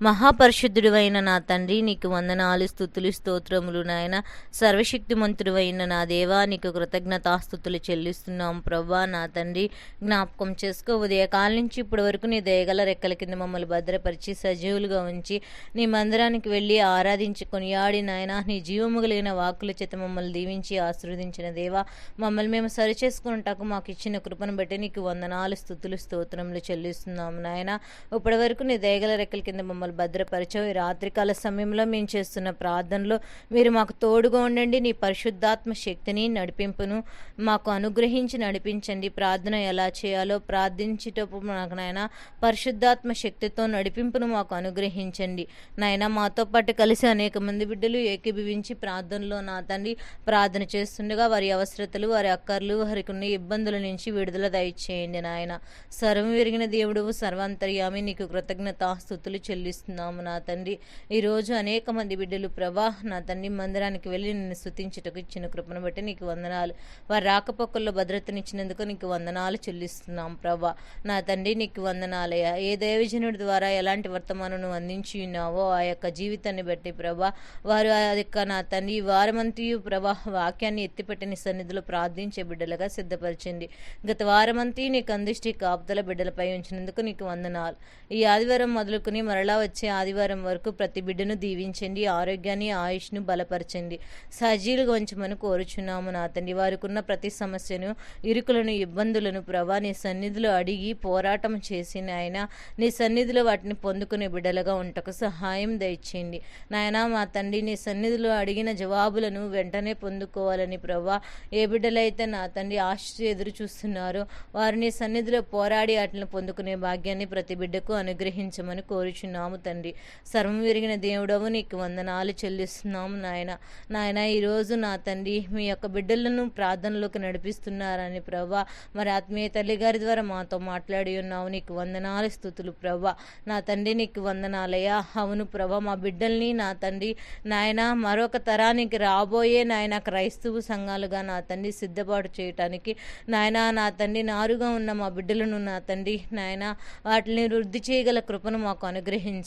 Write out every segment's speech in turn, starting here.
మహాపరిశుద్ధుడివైన నా తండ్రి నీకు వందనాలు స్థుతులు స్తోత్రములు నాయన. సర్వశక్తిమంతుడివైన నా దేవా నీకు కృతజ్ఞతాస్థుతులు చెల్లిస్తున్నాం ప్రభా నా తండ్రి జ్ఞాపకం చేసుకో. ఉదయకాల నుంచి ఇప్పటి వరకు నీ దయగల రెక్కల కింద మమ్మల్ని భద్రపరిచి సజీవులుగా ఉంచి నీ మందిరానికి వెళ్ళి ఆరాధించి కొనియాడి నాయన. నీ జీవము కలిగిన వాకుల చేత మమ్మల్ని దీవించి ఆశీర్వదించిన దేవా. మమ్మల్ని మేము సరిచేసుకున్నటకు మాకు ఇచ్చిన కృపను బట్టి నీకు వందనాలు స్థుతులు స్తోత్రములు చెల్లిస్తున్నాము నాయన. ఇప్పటి వరకు నీ దయగల రెక్కల కింద మమ్మల్ని భద్రపరిచావు. ఈ రాత్రికాల సమయంలో మేము చేస్తున్న ప్రార్థనలో మీరు మాకు తోడుగా ఉండండి. నీ పరిశుద్ధాత్మ శక్తిని నడిపింపును మాకు అనుగ్రహించి నడిపించండి. ప్రార్థన ఎలా చేయాలో ప్రార్థించేటప్పుడు నాకు నాయన పరిశుద్ధాత్మ శక్తితో నడిపింపును మాకు అనుగ్రహించండి. నాయన మాతో పాటు కలిసి అనేక మంది బిడ్డలు ఏకీభవించి ప్రార్థనలో నా తండ్రి ప్రార్థన చేస్తుండగా వారి అవసరతలు వారి అక్కర్లు వారికి ఉన్న ఇబ్బందుల నుంచి విడుదల దయచేయండి నాయన. సర్వం విరిగిన దేవుడు సర్వాంతర్యామి నీకు కృతజ్ఞతాస్థుతులు చెల్లిస్తున్నాము నా తండ్రి. ఈరోజు అనేక మంది బిడ్డలు ప్రభా నా తండ్రి మందిరానికి వెళ్ళి నిన్ను స్థుతించుటకు ఇచ్చిన కృపను బట్టి నీకు వందనాలు. వారి రాకపోకల్లో భద్రతనిచ్చినందుకు నీకు వందనాలు చెల్లిస్తున్నాం ప్రభా. నా తండ్రి నీకు వందనాలయ్యా. ఏ దైవజనుడి ద్వారా ఎలాంటి వర్తమానం అందించి ఉన్నావో ఆ యొక్క జీవితాన్ని బట్టి ప్రభా. వారు ఆ యొక్క నా తండ్రి ఈ వారమంతయు ప్రభా వాక్యాన్ని ఎత్తిపెట్టిన సన్నిధిలో ప్రార్థించే బిడ్డలుగా సిద్ధపరిచింది. గత వారమంతి నీకు అందిష్టి కాపుదల బిడ్డలపై ఉంచినందుకు నీకు వందనాలు. ఈ ఆదివారం మొదలుకుని మరలా వచ్చే ఆదివారం వరకు ప్రతి బిడ్డను దీవించండి ఆరోగ్యాన్ని ఆయుష్ను బలపరచండి. సజీలుగా ఉంచమని కోరుచున్నాము నా తండ్రి వారికున్న ప్రతి సమస్యను ఇరుకులను ఇబ్బందులను ప్రభా నీ సన్నిధిలో అడిగి పోరాటం చేసి ఆయన నీ సన్నిధిలో వాటిని పొందుకునే బిడ్డలుగా ఉంటకు సహాయం దయచేయండి. నాయన మా తండ్రి నీ సన్నిధిలో అడిగిన జవాబులను వెంటనే పొందుకోవాలని ప్రభా ఏ బిడ్డలైతే నా తండ్రి ఆశ ఎదురు చూస్తున్నారో వారిని సన్నిధిలో పోరాడి వాటిని పొందుకునే భాగ్యాన్ని ప్రతి బిడ్డకు అనుగ్రహించమని కోరుచున్నాము తండ్రి. సర్వం విరిగిన దేవుడవు నీకు వందనాలు చెల్లిస్తున్నాము నాయన. నాయన ఈరోజు నా తండ్రి మీ యొక్క బిడ్డలను ప్రార్థనలోకి నడిపిస్తున్నారని ప్రభా. మరి ఆత్మీయ తల్లి గారి ద్వారా మాతో మాట్లాడి ఉన్నావు. నీకు వందనాలు స్థుతులు ప్రభా. నా తండ్రి నీకు వందనాలయ్యా. అవును ప్రభా మా బిడ్డల్ని నా తండ్రి నాయన మరొక తరానికి రాబోయే నాయన క్రైస్తవ సంఘాలుగా నా తండ్రి సిద్ధపాటు చేయటానికి. నాయన నా తండ్రి నారుగా ఉన్న మా బిడ్డలను నా తండ్రి నాయన వాటిని వృద్ధి చేయగల కృపను మాకు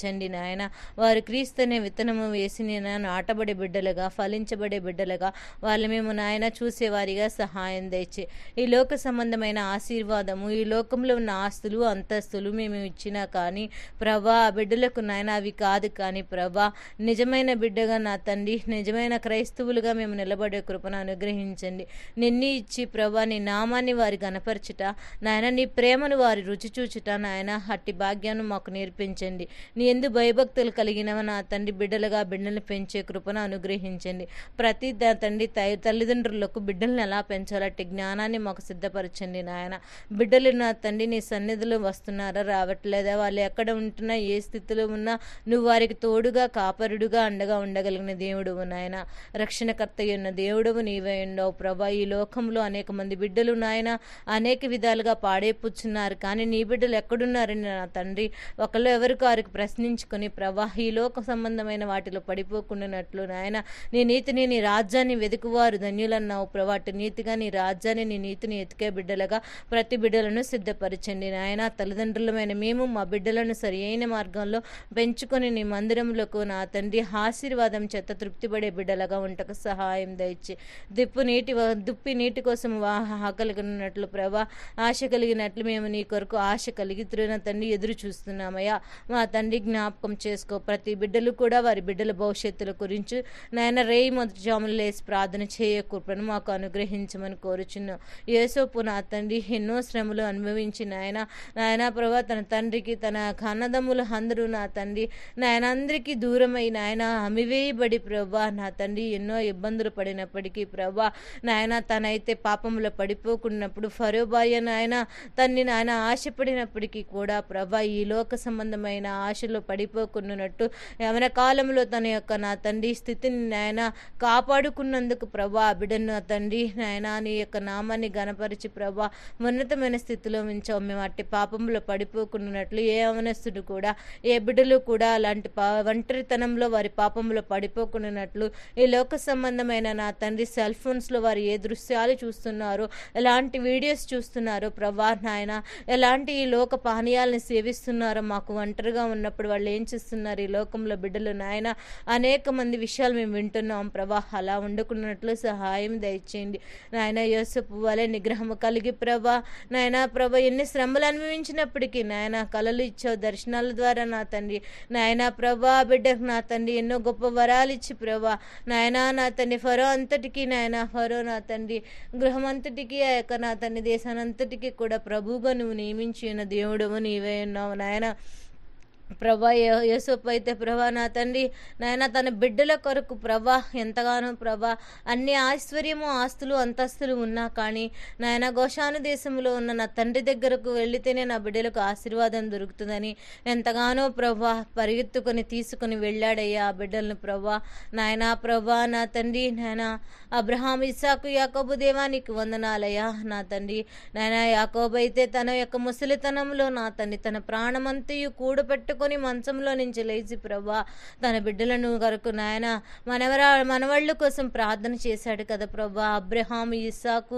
అనుగ్రహించండి నాయన. వారు క్రీస్తునే విత్తనము వేసి నేను నాటబడే బిడ్డలుగా ఫలించబడే బిడ్డలుగా వాళ్ళు మేము నాయన చూసేవారిగా సహాయం తెచ్చి ఈ లోక సంబంధమైన ఆశీర్వాదము ఈ లోకంలో ఉన్న ఆస్తులు అంతస్తులు మేము ఇచ్చినా కానీ ప్రభా ఆ బిడ్డలకు నాయన అవి కాదు కానీ ప్రభా నిజమైన బిడ్డగా నా తండ్రి నిజమైన క్రైస్తవులుగా మేము నిలబడే కృపను అనుగ్రహించండి. నిన్ని ఇచ్చి ప్రభా నీ నామాన్ని వారి గనపరచుట నాయన నీ ప్రేమను వారి రుచి చూచుట నాయన అట్టి భాగ్యాన్ని మాకు నేర్పించండి. నీ ఎందు భయభక్తులు కలిగిన నా తండ్రి బిడ్డలుగా బిడ్డలను పెంచే కృపను అనుగ్రహించండి. ప్రతి తండ్రి తల్లిదండ్రులకు బిడ్డలను ఎలా పెంచాలంటే జ్ఞానాన్ని మాకు సిద్ధపరచండి నాయన. బిడ్డలు నా తండ్రి నీ సన్నిధిలో వస్తున్నారా రావట్లేదా? వాళ్ళు ఎక్కడ ఉంటున్నా ఏ స్థితిలో ఉన్నా నువ్వు వారికి తోడుగా కాపరుడుగా అండగా ఉండగలిగిన దేవుడు నాయన. రక్షణకర్త ఉన్న దేవుడవు నీవే ఉండవు ప్రభా. ఈ లోకంలో అనేక మంది బిడ్డలు నాయన అనేక విధాలుగా పాడైపుచ్చున్నారు కానీ నీ బిడ్డలు ఎక్కడున్నారని నా తండ్రి ఒకళ్ళు ఎవరికి వారికి ప్రశ్నించుకొని ప్రభా ఈ లోక సంబంధమైన వాటిలో పడిపోకుండానట్లు నాయన నీ నీతిని నీ రాజ్యాన్ని వెతుకువారు ధన్యులన్నావు. ప్రభా అటు నీతిగా నీ రాజ్యాన్ని నీ నీతిని ఎతికే బిడ్డలుగా ప్రతి బిడ్డలను సిద్ధపరచండి నాయన. తల్లిదండ్రులమైన మేము మా బిడ్డలను సరియైన మార్గంలో పెంచుకొని నీ మందిరంలోకి నా తండ్రి ఆశీర్వాదం చేత తృప్తిపడే బిడ్డలుగా ఉంటకు సహాయం దయచి. దిప్పు నీటి దుప్పి నీటి కోసం ఆకలిగినట్లు ప్రభా ఆశ కలిగినట్లు మేము నీ కొరకు ఆశ కలిగి తిరిగిన తండ్రి ఎదురు చూస్తున్నామయ్యా. మా తండ్రి జ్ఞాపకం చేసుకో. ప్రతి బిడ్డలు కూడా వారి బిడ్డల భవిష్యత్తుల గురించి నాయన రేయి మొదటి జాములు లేసి ప్రార్థన చేయ కృపను మాకు అనుగ్రహించమని కోరుచున్నాం. యేసోపు నా తండ్రి ఎన్నో శ్రమలు అనుభవించి నాయన నాయన ప్రభా తన తండ్రికి తన కన్నదమ్ములు అందరూ నా తండ్రి నాయన అందరికీ దూరమై నాయన అమివేయబడి ప్రభా నా తండ్రి ఎన్నో ఇబ్బందులు పడినప్పటికీ ప్రభా నాయన తనైతే పాపంలో పడిపోకున్నప్పుడు ఫరో భార్య నాయన తన్ని నాయన ఆశపడినప్పటికీ కూడా ప్రభా ఈ లోక సంబంధమైన ఆశలు దురాశలో పడిపోకున్నట్టు యవన కాలంలో తన యొక్క నా తండ్రి స్థితిని నాయన కాపాడుకున్నందుకు ప్రభా ఆ బిడ్డను నా తండ్రి నాయన నీ యొక్క నామాన్ని గనపరిచి ప్రభా ఉన్నతమైన స్థితిలో ఉంచావు. మేము అట్టి పాపంలో పడిపోకున్నట్లు ఏ అవనస్తుడు కూడా ఏ బిడ్డలు కూడా అలాంటి పా ఒంటరితనంలో వారి పాపంలో పడిపోకున్నట్లు ఈ లోక సంబంధమైన నా తండ్రి సెల్ ఫోన్స్లో వారు ఏ దృశ్యాలు చూస్తున్నారు ఎలాంటి వీడియోస్ చూస్తున్నారు ప్రభా నాయన ఎలాంటి ఈ లోక పానీయాలను సేవిస్తున్నారో మాకు ఒంటరిగా ఉన్నప్పుడు వాళ్ళు ఏం చేస్తున్నారు? ఈ లోకంలో బిడ్డలు నాయన అనేక మంది విషయాలు మేము వింటున్నాం. ప్రభా అలా వండుకున్నట్లు సహాయం దయచేయండి. నాయన యోసపు వలె నిగ్రహము కలిగి ప్రభా. నాయన ప్రభ ఎన్ని శ్రమలు అనుభవించినప్పటికీ నాయన కళలు ఇచ్చావు దర్శనాల ద్వారా నా తండ్రి. నాయన ప్రభా బిడ్డకు నా తండ్రి ఎన్నో గొప్ప వరాలు ఇచ్చి ప్రభా. నాయన నా తండ్రి ఫరో అంతటికి నాయన ఫరో నా తండ్రి. గృహం అంతటికి ఆ యొక్క నా తండ్రి దేశానంతటికీ కూడా ప్రభువుగా నువ్వు నియమించి ఉన్న దేవుడవు నీవే ఉన్నావు నాయన. ప్రభా యేసప్ అయితే ప్రభా నా తండ్రి నాయన తన బిడ్డల కొరకు ప్రభా ఎంతగానో ప్రభా అన్ని ఐశ్వర్యము ఆస్తులు అంతస్తులు ఉన్నా కానీ నాయన గోషాను దేశంలో ఉన్న నా తండ్రి దగ్గరకు వెళితేనే నా బిడ్డలకు ఆశీర్వాదం దొరుకుతుందని ఎంతగానో ప్రభా పరిగెత్తుకొని తీసుకొని వెళ్ళాడయ్యా ఆ బిడ్డలను ప్రభా. నాయన ప్రభా నా తండ్రి నాయన అబ్రహాం ఇసాకు యాకోబు దేవా నీకు వందనాలయ్యా నా తండ్రి. నాయన యాకోబు అయితే తన యొక్క ముసలితనంలో నా తండ్రి తన ప్రాణమంతయు పట్టుకొని మంచంలో నుంచి లేచి ప్రభా తన బిడ్డలను కొరకు నాయన మనవరా మనవాళ్ళ కోసం ప్రార్థన చేశాడు కదా ప్రభా. అబ్రహాం ఇస్సాకు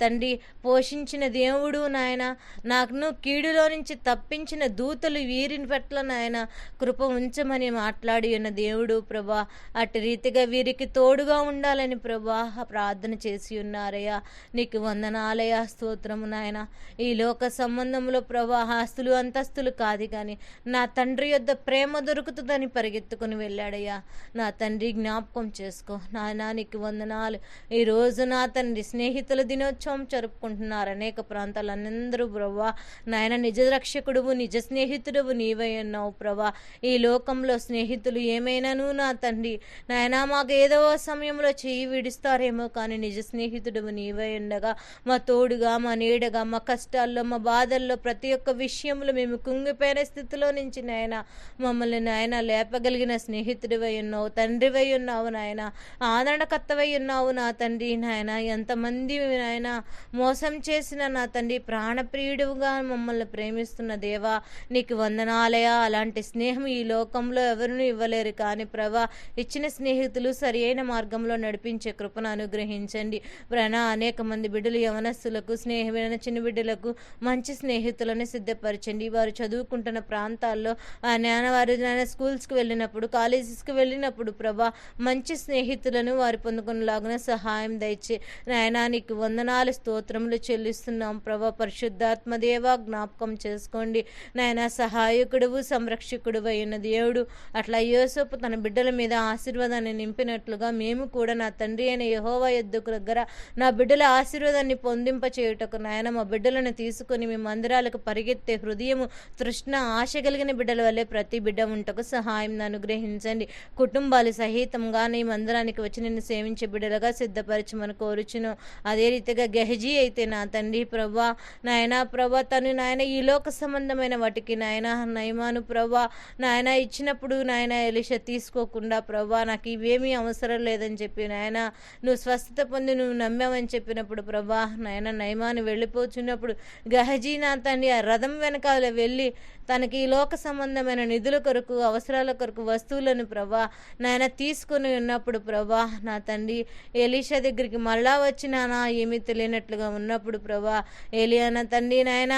తండ్రి పోషించిన దేవుడు నాయన నాకు కీడులో నుంచి తప్పించిన దూతలు వీరిని పట్ల నాయన కృప ఉంచమని మాట్లాడి ఉన్న దేవుడు ప్రభా అటు రీతిగా వీరికి తోడుగా ఉండాలని ప్రభా ప్రార్థన చేసి ఉన్నారయ్యా. నీకు వందనాలయ స్తోత్రము నాయన. ఈ లోక సంబంధంలో ప్రభా ఆస్తులు అంతస్తులు కాదు కానీ నా నా తండ్రి యొద్ద ప్రేమ దొరుకుతుందని పరిగెత్తుకుని వెళ్ళాడయ్యా. నా తండ్రి జ్ఞాపకం చేసుకో. నాయనా నీకు వందనాలు. ఈరోజు నా తండ్రి స్నేహితుల దినోత్సవం జరుపుకుంటున్నారు. అనేక ప్రాంతాలన్నందరూ అందరూ ప్రభా నాయన నిజ రక్షకుడువు నిజ స్నేహితుడువు నీవై అన్నావు ప్రభా ఈ లోకంలో స్నేహితులు ఏమైనాను నా తండ్రి? నాయనా మాకు ఏదో సమయంలో చెయ్యి విడుస్తారేమో కానీ నిజ స్నేహితుడు నీవై ఉండగా మా తోడుగా మా నీడగా మా కష్టాల్లో మా బాధల్లో ప్రతి ఒక్క విషయంలో మేము కుంగిపోయిన స్థితిలో నుంచి నాయన మమ్మల్ని నాయన లేపగలిగిన స్నేహితుడివై ఉన్నావు తండ్రివై ఉన్నావు నాయన. ఆదరణకర్తవై ఉన్నావు నా తండ్రి నాయన. ఎంతమంది నాయన మోసం చేసిన నా తండ్రి ప్రాణప్రియుడుగా మమ్మల్ని ప్రేమిస్తున్న దేవా నీకు వందనాలయా. అలాంటి స్నేహం ఈ లోకంలో ఎవరినూ ఇవ్వలేరు. కానీ ప్రభా ఇచ్చిన స్నేహితులు సరియైన మార్గంలో నడిపించే కృపను అనుగ్రహించండి. ప్రణా అనేక మంది బిడ్డలు యవనస్తులకు స్నేహమైన చిన్న బిడ్డలకు మంచి స్నేహితులను సిద్ధపరచండి. వారు చదువుకుంటున్న ప్రాంతాలు ఆ నాన్న వారు స్కూల్స్కి వెళ్ళినప్పుడు కాలేజెస్కి వెళ్ళినప్పుడు ప్రభా మంచి స్నేహితులను వారు పొందుకునేలాగున సహాయం దయచే నాయనా నీకు వందనాలు స్తోత్రములు చెల్లిస్తున్నాం ప్రభా. పరిశుద్ధాత్మ దేవ జ్ఞాపకం చేసుకోండి. నాయన సహాయకుడువు సంరక్షకుడు అయిన దేవుడు అట్లా యోసపు తన బిడ్డల మీద ఆశీర్వాదాన్ని నింపినట్లుగా మేము కూడా నా తండ్రి అయిన యహోవా ఎద్దుకు దగ్గర నా బిడ్డల ఆశీర్వాదాన్ని పొందింప చేయుటకు నాయన మా బిడ్డలను తీసుకొని మీ మందిరాలకు పరిగెత్తే హృదయము తృష్ణ ఆశ కలిగిన బిడ్డల వల్లే ప్రతి బిడ్డ ఉంటకు సహాయం అనుగ్రహించండి. కుటుంబాలు సహితంగా నీ మందిరానికి వచ్చి నిన్ను సేవించే బిడ్డలుగా సిద్ధపరచమని కోరుచును. అదే రీతిగా గెహజీ అయితే నా తండ్రి ప్రభా నాయన ప్రభా తను నాయన ఈ లోక సంబంధమైన వాటికి నాయన నయమాను ప్రభా నాయన ఇచ్చినప్పుడు నాయన ఎలిష తీసుకోకుండా ప్రభా నాకు ఇవేమీ అవసరం లేదని చెప్పి నాయన నువ్వు స్వస్థత పొంది నువ్వు నమ్మావని చెప్పినప్పుడు ప్రభా నాయన నయమాను వెళ్ళిపోచున్నప్పుడు గహజీ నా తండ్రి ఆ రథం వెనకాల వెళ్ళి తనకి ఈ లోక సంబంధమైన నిధుల కొరకు అవసరాల కొరకు వస్తువులను ప్రభా నాయన తీసుకుని ఉన్నప్పుడు ప్రభా నా తండ్రి ఎలీషా దగ్గరికి మళ్ళా వచ్చినానా ఏమీ తెలియనట్లుగా ఉన్నప్పుడు ప్రభా ఏలియానా తండ్రి నాయన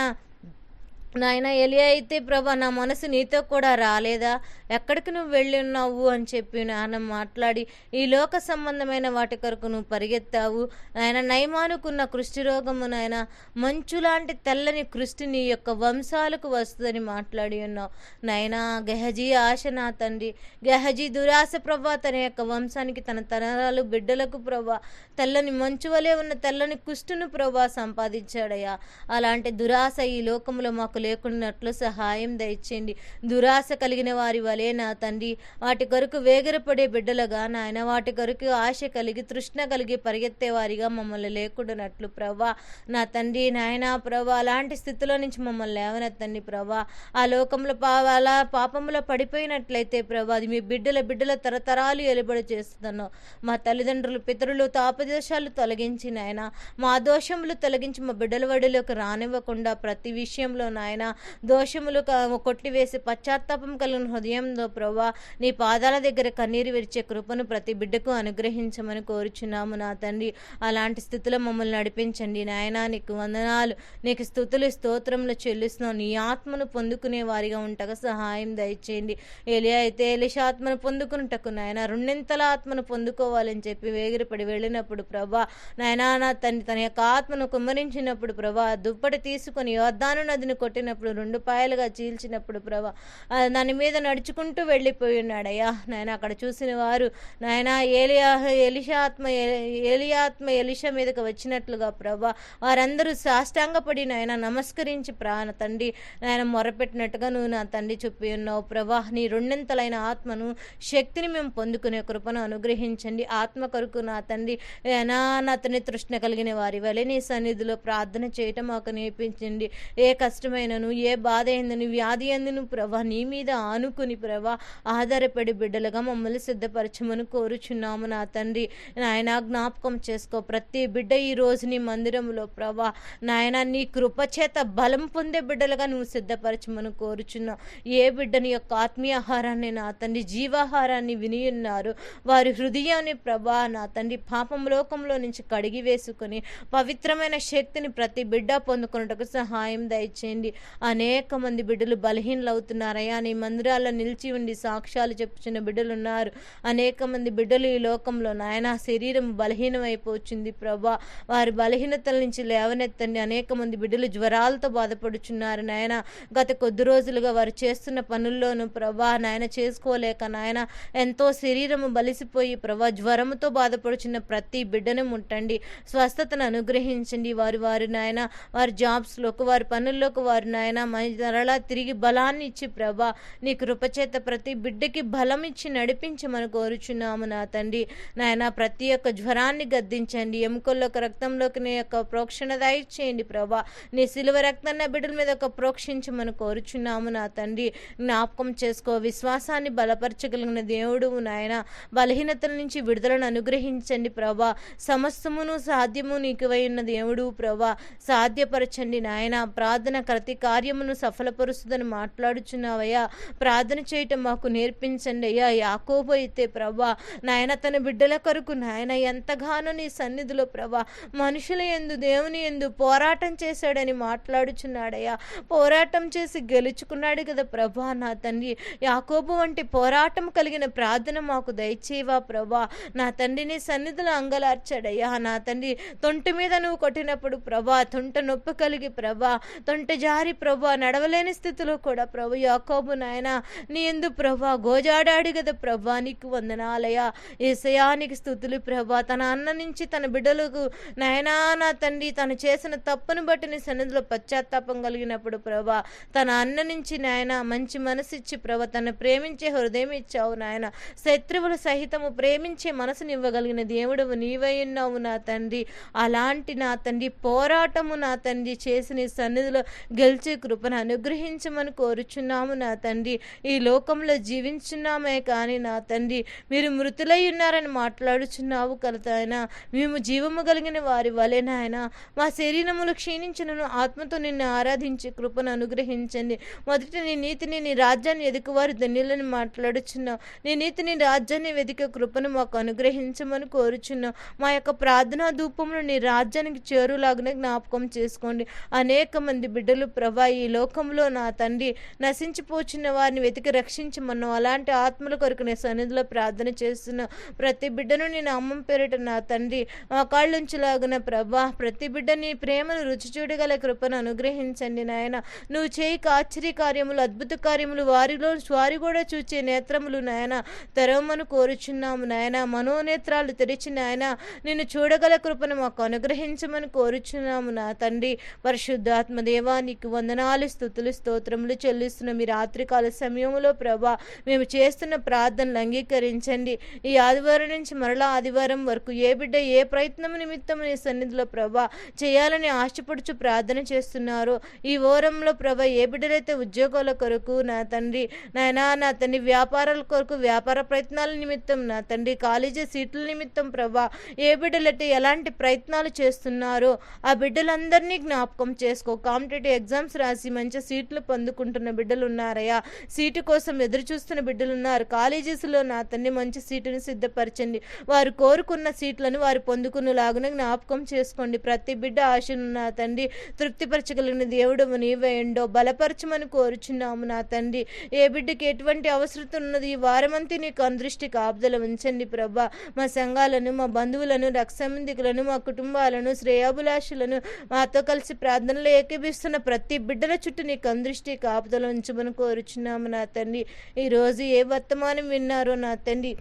నాయన ఎలియా అయితే ప్రభా నా మనసు నీతో కూడా రాలేదా? ఎక్కడికి నువ్వు వెళ్ళి ఉన్నావు అని చెప్పి నాన్న మాట్లాడి ఈ లోక సంబంధమైన వాటి కొరకు నువ్వు పరిగెత్తావు. ఆయన నయమానుకున్న కృష్టి రోగము నాయన మంచు లాంటి తెల్లని కృష్టి నీ యొక్క వంశాలకు వస్తుందని మాట్లాడి ఉన్నావు. నాయన గెహజీ ఆశ నా తండ్రి. గెహజీ దురాశ ప్రభా తన యొక్క వంశానికి తన తరాలు బిడ్డలకు ప్రభా తెల్లని మంచు వలె ఉన్న తెల్లని కుష్టును ప్రభా సంపాదించాడయ్యా. అలాంటి దురాశ ఈ లోకంలో మాకు లేకున్నట్లు సహాయం దయచేయండి. దురాశ కలిగిన వారి వలె వలె నా తండ్రి. వాటి కొరకు వేగరపడే బిడ్డలుగా నాయన వాటి కొరకు ఆశ కలిగి తృష్ణ కలిగి పరిగెత్తే వారిగా మమ్మల్ని లేకుండానట్లు ప్రభా నా తండ్రి నాయన ప్రభా అలాంటి స్థితిలో నుంచి మమ్మల్ని లేవనెత్తండి ప్రభా ఆ లోకంలో పా అలా పాపంలో పడిపోయినట్లయితే ప్రభా అది మీ బిడ్డల బిడ్డల తరతరాలు ఎలుబడి చేస్తున్నావు మా తల్లిదండ్రులు పితరులు తాపదేశాలు తొలగించి నాయన మా దోషములు తొలగించి మా బిడ్డల వడిలోకి రానివ్వకుండా ప్రతి విషయంలో నాయన దోషములు కొట్టివేసి పశ్చాత్తాపం కలిగిన హృదయం ఉందో ప్రభా నీ పాదాల దగ్గర కన్నీరు విరిచే కృపను ప్రతి బిడ్డకు అనుగ్రహించమని కోరుచున్నాము నా తండ్రి. అలాంటి స్థితిలో మమ్మల్ని నడిపించండి. నాయన నీకు వందనాలు. నీకు స్థుతులు స్తోత్రములు చెల్లిస్తున్నావు నీ ఆత్మను పొందుకునే వారిగా ఉంటగా సహాయం దయచేయండి. ఎలియా అయితే ఎలిషా ఆత్మను పొందుకున్నటకు నాయన రెండింతల ఆత్మను పొందుకోవాలని చెప్పి వేగిరపడి వెళ్ళినప్పుడు ప్రభా నాయనా నా తండ్రి తన యొక్క ఆత్మను కుమ్మరించినప్పుడు ప్రభా దుప్పటి తీసుకొని యోద్ధాను నదిని కొట్టినప్పుడు రెండు పాయలుగా చీల్చినప్పుడు ప్రభా దాని మీద నడుచు నడుచుకుంటూ వెళ్ళిపోయి ఉన్నాడయ్యా నాయన అక్కడ చూసిన వారు నాయన ఏలియా ఎలిషా ఆత్మ ఎలిష ఎలిషా మీదకి వచ్చినట్లుగా ప్రభా వారందరూ సాష్టాంగపడి నాయన నమస్కరించి ప్రాణ తండ్రి నాయన మొరపెట్టినట్టుగా నువ్వు నా తండ్రి చెప్పి ఉన్నావు ప్రభా. నీ రెండింతలైన ఆత్మను శక్తిని మేము పొందుకునే కృపను అనుగ్రహించండి. ఆత్మ కొరకు నా తండ్రి ఏ తృష్ణ కలిగిన వారి వలె నీ సన్నిధిలో ప్రార్థన చేయటం మాకు నేర్పించండి. ఏ కష్టమైనను ఏ బాధ అయిందని వ్యాధి ఎందును ప్రభా నీ మీద ఆనుకుని ప్రభా ఆధారపడి బిడ్డలుగా మమ్మల్ని సిద్ధపరచమని కోరుచున్నాము నా తండ్రి. నాయన జ్ఞాపకం చేసుకో ప్రతి బిడ్డ ఈ రోజు నీ మందిరంలో ప్రభా. నాయన నీ కృప చేత బలం పొందే బిడ్డలుగా నువ్వు సిద్ధపరచమని కోరుచున్నావు. ఏ బిడ్డని యొక్క ఆత్మీయ ఆహారాన్ని నా తండ్రి జీవాహారాన్ని విని ఉన్నారు వారి హృదయాన్ని ప్రభా నా తండ్రి పాపం లోకంలో నుంచి కడిగి వేసుకొని పవిత్రమైన శక్తిని ప్రతి బిడ్డ పొందుకున్నట్టుకు సహాయం దయచేయండి. అనేక మంది బిడ్డలు బలహీనలు అవుతున్నారయ్యా నీ మందిరాల్లో నిలిచి ఉండి సాక్ష్యాలు చెప్పుచున్న బిడ్డలు ఉన్నారు అనేక మంది బిడ్డలు ఈ లోకంలో నాయన శరీరం బలహీనమైపోతుంది ప్రభా. వారి బలహీనతల నుంచి లేవనెత్తండి. అనేక మంది బిడ్డలు జ్వరాలతో బాధపడుచున్నారు నాయన. గత కొద్ది రోజులుగా వారు చేస్తున్న పనుల్లోనూ ప్రభా నాయన చేసుకోలేక నాయన ఎంతో శరీరము బలిసిపోయి ప్రభా జ్వరముతో బాధపడుచున్న ప్రతి బిడ్డను ముట్టండి. స్వస్థతను అనుగ్రహించండి. వారి వారి నాయన వారి జాబ్స్లోకి వారి పనుల్లోకి వారి నాయన మరలా తిరిగి బలాన్ని ఇచ్చి ప్రభా నీ చేత ప్రతి బిడ్డకి బలం ఇచ్చి నడిపించమని కోరుచున్నాము నా తండ్రి. నాయన ప్రతి ఒక్క జ్వరాన్ని గద్దించండి. ఎముకల్లోకి రక్తంలోకి నీ యొక్క ప్రోక్షణ దయచేయండి ప్రభా. నీ సిలువ రక్తాన్ని బిడ్డల మీద ఒక ప్రోక్షించమని కోరుచున్నాము నా తండ్రి. జ్ఞాపకం చేసుకో విశ్వాసాన్ని బలపరచగలిగిన దేవుడు నాయన. బలహీనతల నుంచి విడుదలను అనుగ్రహించండి ప్రభా. సమస్తమును సాధ్యము నీకువై ఉన్న దేవుడు ప్రభా. సాధ్యపరచండి నాయన. ప్రార్థన ప్రతి కార్యమును సఫలపరుస్తుందని మాట్లాడుచున్నావయ్యా. ప్రార్థన చేయటం మాకు నేర్పించండి. అయ్యా యాకోబు అయితే ప్రభా నాయన తన బిడ్డల కొరకు నాయన ఎంతగానో నీ సన్నిధిలో ప్రభా మనుషుల ఎందు దేవుని ఎందు పోరాటం చేశాడని మాట్లాడుచున్నాడయ్యా. పోరాటం చేసి గెలుచుకున్నాడు కదా ప్రభా నా తండ్రి. యాకోబు వంటి పోరాటం కలిగిన ప్రార్థన మాకు దయచేవా ప్రభా. నా తండ్రిని సన్నిధిలో అంగలార్చాడయ్యా. నా తండ్రి తొంటి మీద నువ్వు కొట్టినప్పుడు ప్రభా తొంట నొప్పి కలిగి ప్రభా తొంట జారి ప్రభా నడవలేని స్థితిలో కూడా ప్రభు యాకోబు నాయన నీ ఎందు ప్రభా గోజాడాడు కదా ప్రభా నీకు వందనాలయ్యా. ఏసయానికి స్థుతులు ప్రభా. తన అన్న నుంచి తన బిడ్డలకు నాయనా నా తండ్రి తను చేసిన తప్పును బట్టి నీ సన్నిధిలో పశ్చాత్తాపం కలిగినప్పుడు ప్రభా తన అన్న నుంచి నాయన మంచి మనసిచ్చి ప్రభా తను ప్రేమించే హృదయం ఇచ్చావు నాయన. శత్రువులు సహితము ప్రేమించే మనసుని ఇవ్వగలిగిన దేవుడు నీవై ఉన్నావు నా తండ్రి. అలాంటి నా తండ్రి పోరాటము నా తండ్రి చేసిన సన్నిధిలో గెలిచే కృపను అనుగ్రహించమని కోరుచున్నాము నా తండ్రి. ఈ లోకంలో జీవించున్నామే కానీ నా తండ్రి మీరు మృతులై ఉన్నారని మాట్లాడుచున్నావు కలతాయన మేము జీవము కలిగిన వారి వలె నాయన. మా శరీరములు క్షీణించినను. ఆత్మతో నిన్ను ఆరాధించి కృపను అనుగ్రహించండి. మొదట నీ నీతిని నీ రాజ్యాన్ని ఎదుకువారు ధన్యులని మాట్లాడుచున్నావు. నీ నీతిని రాజ్యాన్ని వెతికే కృపను మాకు అనుగ్రహించమని కోరుచున్నాం మా యొక్క ప్రార్థనా ధూపమును నీ రాజ్యానికి చేరులాగానే జ్ఞాపకం చేసుకోండి. అనేక మంది బిడ్డలు ప్రభా ఈ లోకంలో నా తండ్రి నశించిపోచున్న వారిని వెతికి రక్షించమను అలాంటి ఆత్మల కొరకు నీ సన్నిధిలో ప్రార్థన చేస్తున్నా ప్రతి బిడ్డను నేను అమ్మం పేరిట నా తండ్రి మా కాళ్ళుంచులాగున ప్రభా ప్రతి బిడ్డ నీ ప్రేమను రుచి చూడగల కృపను అనుగ్రహించండి నాయన. నువ్వు చేయక ఆశ్చర్య కార్యములు అద్భుత కార్యములు వారిలో వారి కూడా చూచే నేత్రములు నాయన. తెరవమని కోరుచున్నాము నాయన. మనోనేత్రాలు తెరిచి నాయన నిన్ను చూడగల కృపను మాకు అనుగ్రహించమని కోరుచున్నాము నా తండ్రి. పరిశుద్ధాత్మ దేవా నీకు వందనాలు స్థుతులు స్తోత్రములు చెల్లిస్తున్న మీ రాత్రికాల సమయంలో నామములో ప్రభా మేము చేస్తున్న ప్రార్థనలు అంగీకరించండి. ఈ ఆదివారం నుంచి మరలా ఆదివారం వరకు ఏ బిడ్డ ఏ ప్రయత్నం నిమిత్తం నీ సన్నిధిలో ప్రభా చేయాలని ఆశపడుచు ప్రార్థన చేస్తున్నారు. ఈ ఓరంలో ప్రభా ఏ బిడ్డలైతే ఉద్యోగాల కొరకు నా తండ్రి నాయనా నా తండ్రి వ్యాపారాల కొరకు వ్యాపార ప్రయత్నాల నిమిత్తం నా తండ్రి కాలేజీ సీట్ల నిమిత్తం ప్రభా ఏ బిడ్డలైతే ఎలాంటి ప్రయత్నాలు చేస్తున్నారో ఆ బిడ్డలందరినీ జ్ఞాపకం చేసుకో. కాంపిటేటివ్ ఎగ్జామ్స్ రాసి మంచి సీట్లు పొందుకుంటున్న బిడ్డలు ఉన్నారయ్యా. సీటు కోసం ఎదురు చూస్తున్న బిడ్డలు ఉన్నారు కాలేజెస్లో నా తండ్రి మంచి సీటును సిద్ధపరచండి వారు కోరుకున్న సీట్లను వారు పొందుకునేలాగున జ్ఞాపకం చేసుకోండి. ప్రతి బిడ్డ ఆశను నా తండ్రి తృప్తిపరచగలిగిన దేవుడు నీవేయండో బలపరచమని కోరుచున్నాము నా తండ్రి. ఏ బిడ్డకి ఎటువంటి అవసరం ఉన్నది ఈ వారమంతి నీకు అందృష్టి కాపుదల ఉంచండి ప్రభా. మా సంఘాలను మా బంధువులను రక్షసంబంధికులను మా కుటుంబాలను శ్రేయాభిలాషులను మాతో కలిసి ప్రార్థనలో ఏకీభిస్తున్న ప్రతి బిడ్డల చుట్టూ నీకు అందృష్టి కాపుదల ఉంచమని కోరుచున్నాము నా తండ్రి. ఈరోజు ఏ వర్తమానం విన్నారో నా తండ్రి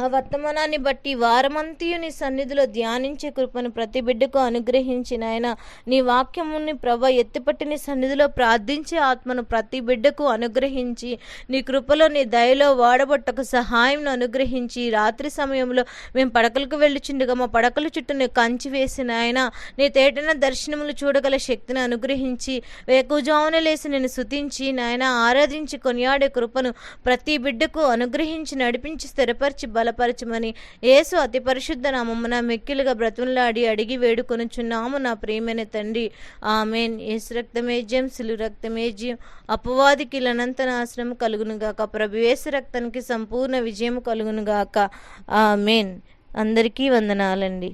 ఆ వర్తమానాన్ని బట్టి వారమంతయు నీ సన్నిధిలో ధ్యానించే కృపను ప్రతి బిడ్డకు అనుగ్రహించి నాయన నీ వాక్యముని ప్రభ ఎత్తిపట్టి నీ సన్నిధిలో ప్రార్థించే ఆత్మను ప్రతి బిడ్డకు అనుగ్రహించి నీ కృపలో నీ దయలో వాడబట్టకు సహాయం అనుగ్రహించి రాత్రి సమయంలో మేము పడకలకు వెళ్ళుచుండగా మా పడకల చుట్టూ నీ కంచి వేసిన ఆయన నీ తేటన దర్శనములు చూడగల శక్తిని అనుగ్రహించి వేకుజామున లేసి నేను శుతించి నాయన ఆరాధించి కొనియాడే కృపను ప్రతి బిడ్డకు అనుగ్రహించి నడిపించి స్థిరపరిచి బలపరచమని యేసు అతి పరిశుద్ధ నామమున మెక్కిలుగా బ్రతులాడి అడిగి వేడుకొనుచున్నాము నా ప్రియమైన తండ్రి. ఆమెన్. యేసు రక్తమేజ్యం సిలు రక్తమేజ్యం అపవాదికి అనంత నాశనం కలుగునుగాక. ప్రభు యేసు రక్తానికి సంపూర్ణ విజయం కలుగునుగాక. ఆమెన్. అందరికీ వందనాలండి.